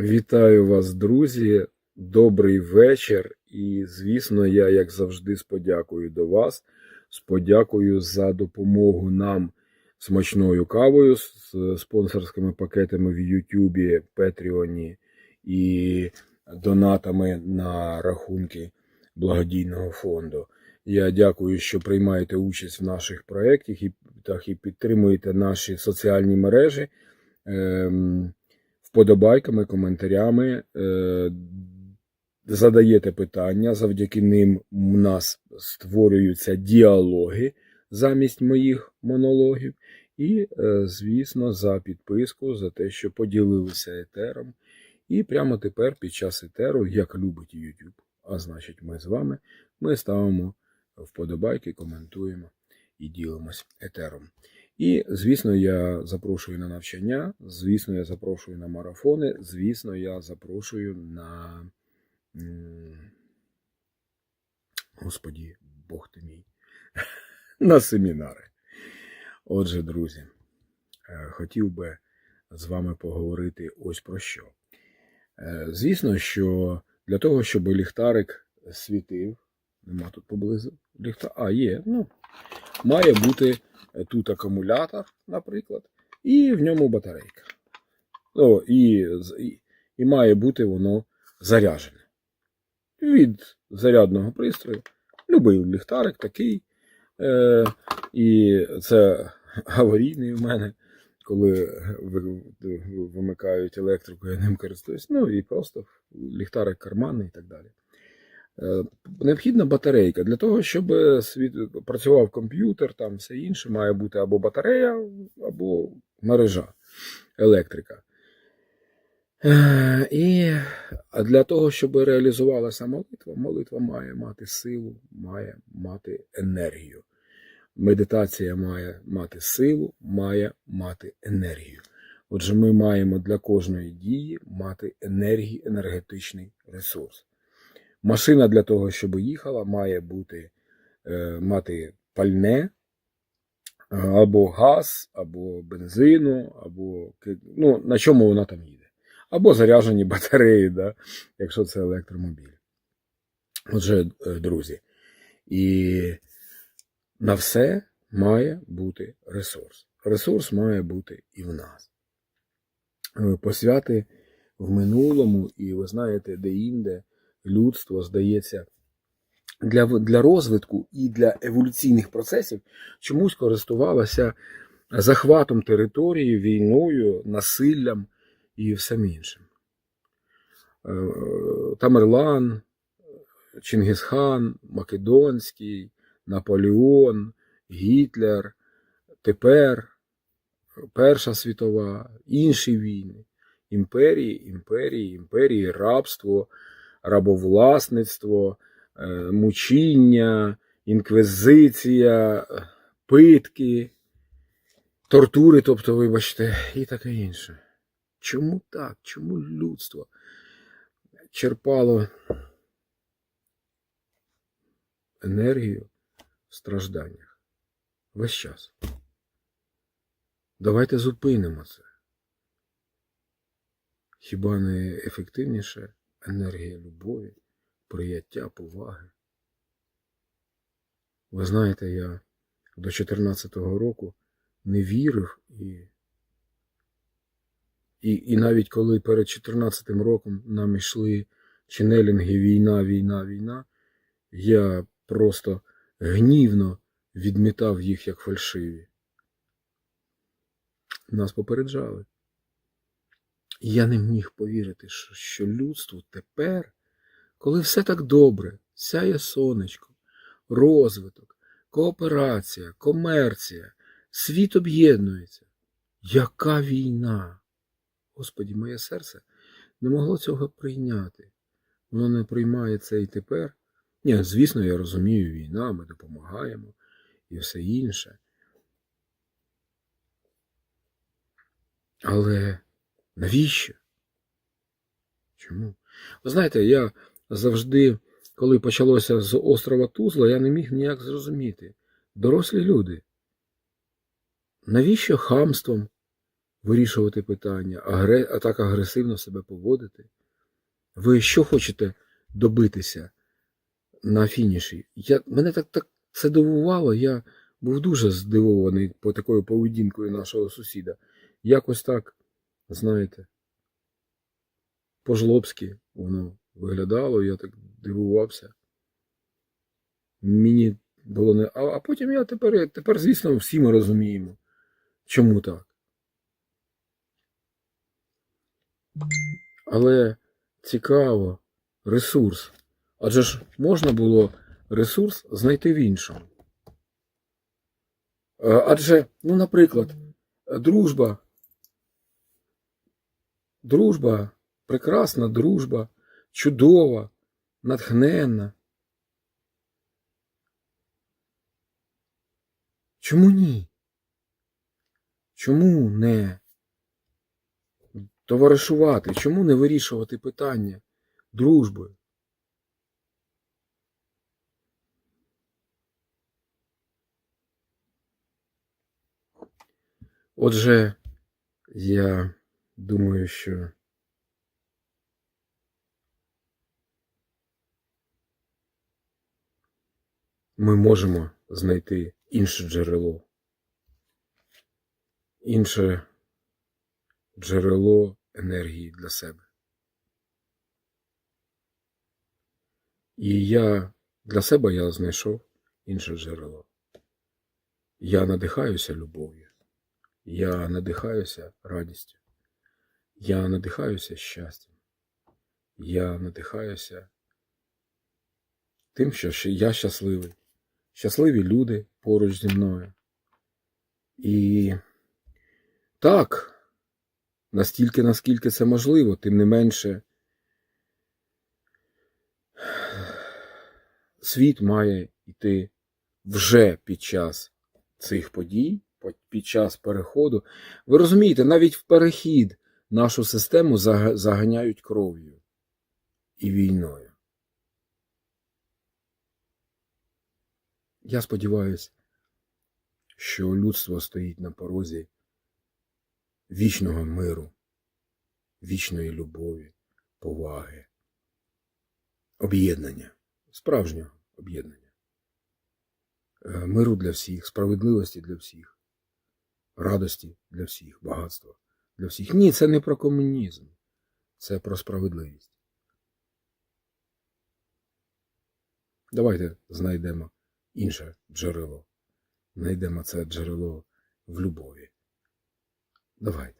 Вітаю вас, друзі. Добрий вечір. І, звісно, я, як завжди, з подякою до вас, з подякою за допомогу нам смачною кавою, з спонсорськими пакетами в Ютубі, Петріоні і донатами на рахунки благодійного фонду. Я дякую, що приймаєте участь в наших проєктах і підтримуєте наші соціальні мережі. Ем, вподобайками, коментарями, е, задаєте питання, завдяки ним у нас створюються діалоги замість моїх монологів. І, е, звісно, за підписку, за те, що поділилися етером. І прямо тепер, під час етеру, як любить YouTube, а значить, ми з вами, ми ставимо вподобайки, коментуємо і ділимось етером. І, звісно, я запрошую на навчання, звісно, я запрошую на марафони, звісно, я запрошую на. Господі, Бог ти мій, на семінари. Отже, друзі, е, хотів би з вами поговорити ось про що. Е, Звісно, що для того, щоб ліхтарик світив, нема тут поблизу ліхтар, а є, ну, має бути тут акумулятор, наприклад, і в ньому батарейка. Ну, і, і, і має бути воно заряджене. Від зарядного пристрою. Любий ліхтарик такий. Е, і це аварійний в мене, коли ви- ви- вимикають електрику, я ним користуюсь. Ну і просто ліхтарик карманний і так далі. Е, Необхідна батарейка. Для того, щоб світ... працював комп'ютер, там все інше, має бути або батарея, або мережа електрика. Е, І для того, щоб реалізувалася молитва, молитва має мати силу, має мати енергію. Медитація має мати силу, має мати енергію. Отже, ми маємо для кожної дії мати енергії, енергетичний ресурс. Машина для того, щоб їхала, має бути, е, мати пальне, е, або газ, або бензину, або ну, на чому вона там їде. Або заряджені батареї, да, якщо це електромобіль. Отже, е, друзі, і на все має бути ресурс. Ресурс має бути і в нас. Посвяти в минулому, і ви знаєте, де-інде людство, здається, для, для розвитку і для еволюційних процесів чомусь користувалося захватом території, війною, насиллям і всім іншим. Е, Тамерлан, Чингисхан, Македонський, Наполеон, Гітлер, тепер Перша світова, інші війни, імперії, імперії, імперії, рабство, рабовласництво, е, мучіння, інквізиція, питки, тортури, тобто, вибачте, і таке інше. Чому так? Чому людство черпало енергію в стражданнях весь час? Давайте зупинимо це. Хіба не ефективніше енергія любові, прияття, поваги? Ви знаєте, я до 14-го року не вірив і, і, і навіть коли перед 14-м роком нам йшли ченелінги війна, війна, війна, я просто гнівно відмітав їх як фальшиві. Нас попереджали. Я не міг повірити, що, що людству тепер, коли все так добре, сяє сонечко, розвиток, кооперація, комерція, світ об'єднується. Яка війна? Господі, моє серце не могло цього прийняти. Воно не приймає це і тепер. Ні, звісно, я розумію, війна, ми допомагаємо і все інше. Але навіщо? Чому? Ви знаєте, я завжди, коли почалося з острова Тузла, я не міг ніяк зрозуміти. Дорослі люди. Навіщо хамством вирішувати питання, а так агресивно себе поводити. Ви що хочете добитися на фініші? Я... Мене так, так це дивувало. Я був дуже здивований по такою поведінкою нашого сусіда. Якось так, знаєте, по-жлобськи воно виглядало, я так дивувався. Мені було не. А, а потім я тепер, тепер, звісно, всі ми розуміємо, чому так. Але цікаво, ресурс. Адже ж можна було ресурс знайти в іншому. Е, Адже, ну, наприклад, дружба. Дружба, прекрасна дружба, чудова, натхненна. Чому ні? Чому не товаришувати? Чому не вирішувати питання дружби? Отже, я думаю, що ми можемо знайти інше джерело. Інше джерело енергії для себе. І я для себе я знайшов інше джерело. Я надихаюся любов'ю. Я надихаюся радістю. Я надихаюся щастям. Я надихаюся тим, що я щасливий. Щасливі люди поруч зі мною. І так, настільки, наскільки це можливо, тим не менше, світ має йти вже під час цих подій, під час переходу. Ви розумієте, навіть в перехід нашу систему заганяють кров'ю і війною. Я сподіваюся, що людство стоїть на порозі вічного миру, вічної любові, поваги, об'єднання, справжнього об'єднання, Е, миру для всіх, справедливості для всіх, радості для всіх, багатства для всіх. Ні, це не про комунізм, це про справедливість. Давайте знайдемо інше джерело. Знайдемо це джерело в любові. Давайте.